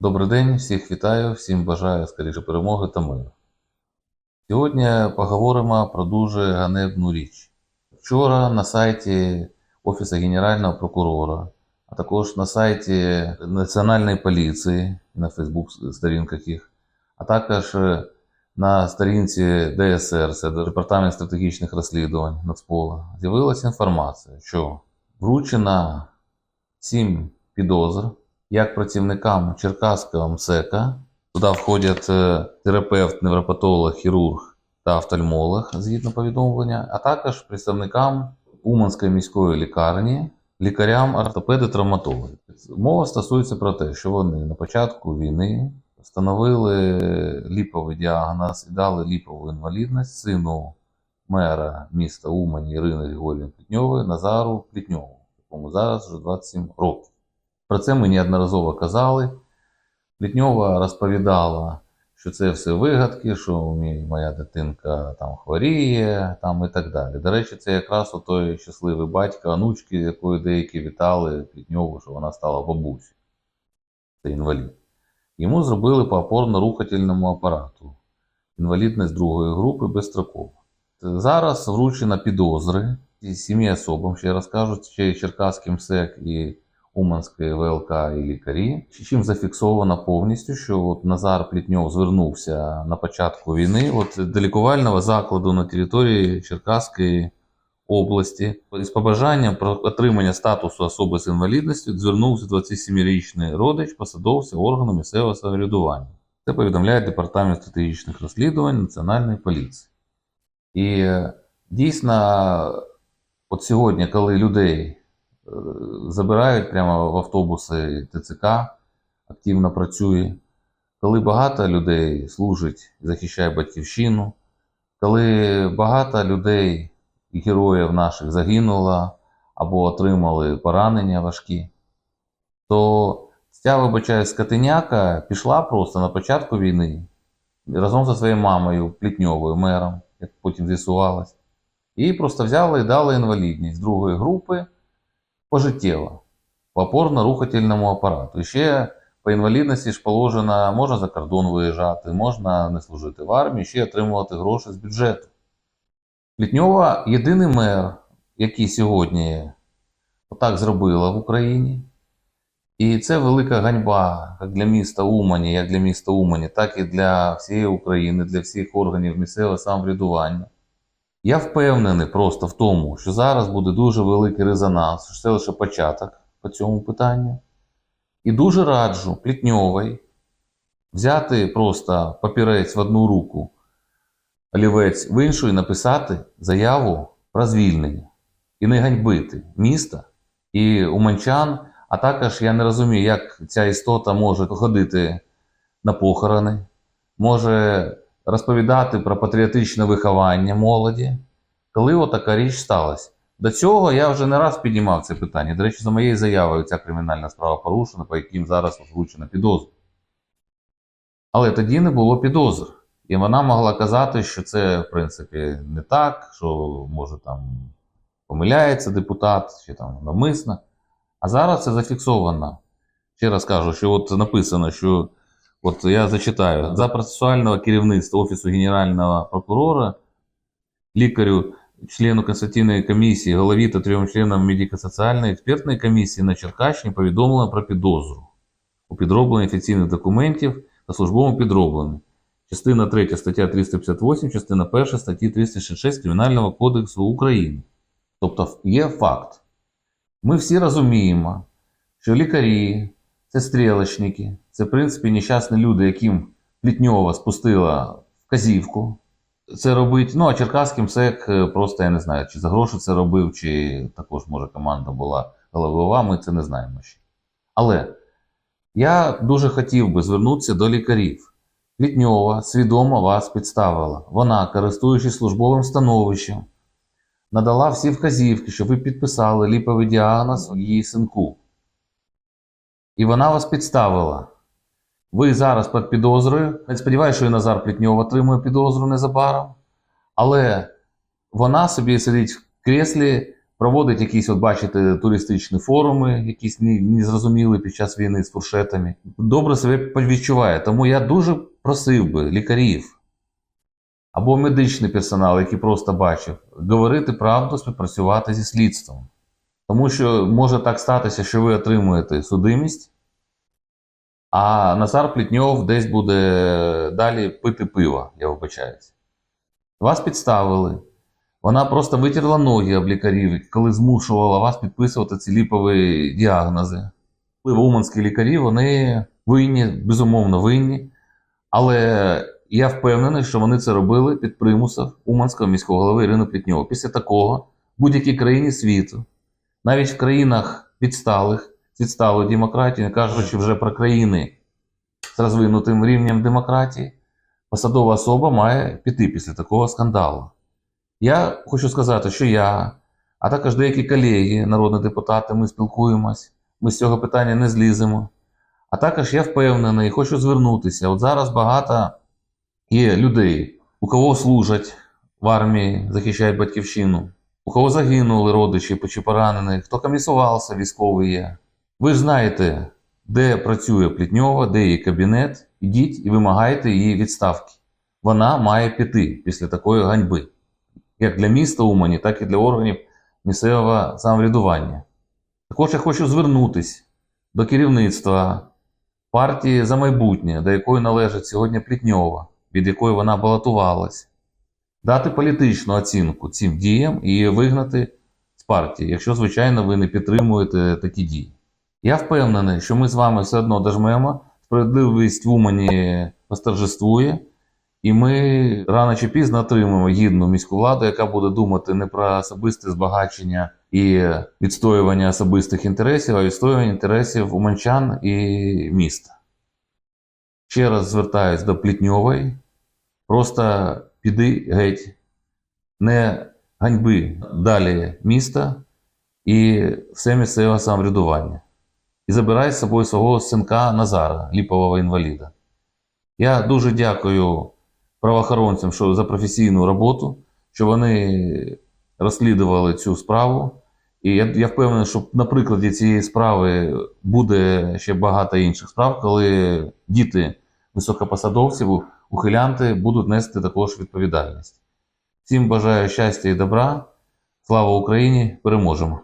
Добрий день, всіх вітаю, всім бажаю скоріше перемоги та миру. Сьогодні поговоримо про дуже ганебну річ. Вчора на сайті Офісу Генерального прокурора, а також на сайті Національної поліції, на Фейсбук сторінках їх, а також на сторінці ДСР, це Департамент стратегічних розслідувань Нацпола, з'явилася інформація, що вручена 7 підозр як працівникам Черкаського МСЕКа. Туди входять е, терапевт, невропатолог, хірург та офтальмолог, згідно повідомлення, а також представникам Уманської міської лікарні, лікарям, ортопеди, травматологи. Мова стосується про те, що вони на початку війни встановили ліповий діагноз і дали ліпову інвалідність сину мера міста Умані Ірини Григорівни Плітньової Назару Плітньову, якому зараз вже 27 років. Про це ми неодноразово казали. Плітньова розповідала, що це все вигадки, що моя дитинка там хворіє, там і так далі. До речі, це якраз той щасливий батько онучки, якою деякі вітали Плітньову, що вона стала бабусею. Це інвалід. Йому зробили по опорно-рухательному апарату. Інвалідність другої групи безстроково. Зараз вручено підозри сім'ї особам, ще раз кажу, ще й Черкаським СЕК і Уманської ВЛК і лікарі, чим зафіксовано повністю, що от Назар Плітньов звернувся на початку війни от, до лікувального закладу на території Черкаської області з побажанням про отримання статусу особи з інвалідністю звернувся 27-річний родич посадовця органу місцевого самоврядування. Це повідомляє Департамент стратегічних розслідувань Національної поліції. І е, дійсно, от сьогодні, коли людей забирають прямо в автобуси ТЦК, активно працює, коли багато людей служить захищає батьківщину, коли багато людей і героїв наших загинуло або отримали поранення важкі, то ця, вибачаю, скотиняка пішла просто на початку війни разом зі своєю мамою Плітньовою, мером, як потім з'ясувалось, і просто взяли і дали інвалідність другої групи пожиттєво по опорно-рухательному апарату. І ще по інвалідності ж положено, можна за кордон виїжджати, можна не служити в армії, ще отримувати гроші з бюджету. Плітньова єдиний мер, який сьогодні отак зробила в Україні. І це велика ганьба як для міста Умані, як для міста Умані, так і для всієї України, для всіх органів місцевого самоврядування. Я впевнений просто в тому, що зараз буде дуже великий резонанс, що це лише початок по цьому питанню. І дуже раджу Плітньовій взяти просто папірець в одну руку, олівець в іншу і написати заяву про звільнення. І не ганьбити міста і уманчан. А також я не розумію, як ця істота може ходити на похорони, може розповідати про патріотичне виховання молоді, коли отака річ сталася. До цього я вже не раз піднімав це питання. До речі, за моєю заявою ця кримінальна справа порушена, по яким зараз озвучена підозра. Але тоді не було підозр. І вона могла казати, що це, в принципі, не так, що може там помиляється депутат, чи там навмисно. А зараз це зафіксовано. Ще раз кажу, що от написано, що от я зачитаю за процесуального керівництва Офісу Генерального прокурора, лікарю, члену консультативної комісії, голові та трьом членам медико-соціальної експертної комісії на Черкащині повідомлено про підозру у підробленні офіційних документів та службовому підробленні. Частина 3 стаття 358, частина 1 статті 366 Кримінального кодексу України. Тобто є факт. Ми всі розуміємо, що лікарі це стрілочники, це, в принципі, нещасні люди, яким Плітньова спустила вказівку. Це робить, ну а Черкаським СЕК е, просто я не знаю, чи за гроші це робив, чи також, може, команда була головова, ми це не знаємо ще. Але я дуже хотів би звернутися до лікарів. Плітньова свідомо вас підставила. Вона, користуючись службовим становищем, надала всі вказівки, щоб ви підписали ліповий діагноз її синку. І вона вас підставила. Ви зараз під підозрою. Я сподіваюся, що і Назар Плітньов отримує підозру незабаром. Але вона собі сидить в креслі проводить якісь, от бачите, туристичні форуми, якісь незрозумілі під час війни з фуршетами. Добре себе відчуває. Тому я дуже просив би лікарів або медичний персонал, який просто бачив, говорити правду, співпрацювати зі слідством. Тому що може так статися, що ви отримуєте судимість, а Назар Плітньов десь буде далі пити пиво, я вибачаюсь. Вас підставили. Вона просто витерла ноги об лікарів, коли змушувала вас підписувати ці ліпові діагнози. Уманські лікарі вони винні, безумовно винні. Але я впевнений, що вони це робили під примусом Уманського міського голови Ірини Плітньова. Після такого в будь-якій країні світу, навіть в країнах відсталих, з відсталою демократією, не кажучи вже про країни з розвинутим рівнем демократії, посадова особа має піти після такого скандалу. Я хочу сказати, що я, а також деякі колеги, народні депутати, ми спілкуємось, ми з цього питання не зліземо. А також я впевнений, хочу звернутися. От зараз багато є людей, у кого служать в армії, захищають батьківщину, у кого загинули родичі чи поранені, хто комісувався, військовий є. Ви ж знаєте, де працює Плітньова, де її кабінет. Ідіть і вимагайте її відставки. Вона має піти після такої ганьби, як для міста Умані, так і для органів місцевого самоврядування. Також я хочу звернутися до керівництва партії за майбутнє, до якої належить сьогодні Плітньова, від якої вона балотувалась, дати політичну оцінку цим діям і вигнати з партії, якщо, звичайно, ви не підтримуєте такі дії. Я впевнений, що ми з вами все одно дожмемо, справедливість в Умані восторжествує, і ми рано чи пізно отримаємо гідну міську владу, яка буде думати не про особисте збагачення і відстоювання особистих інтересів, а відстоювання інтересів уманчан і міста. Ще раз звертаюсь до Плітньової. Просто піди геть, не ганьби далі міста і все місцеве самоврядування. І забирай з собою свого синка Назара, ліпового інваліда. Я дуже дякую правоохоронцям що, за професійну роботу, що вони розслідували цю справу. І я, я впевнений, що на прикладі цієї справи буде ще багато інших справ, коли діти високопосадовців, ухилянти будуть нести також відповідальність. Всім бажаю щастя і добра. Слава Україні! Переможемо!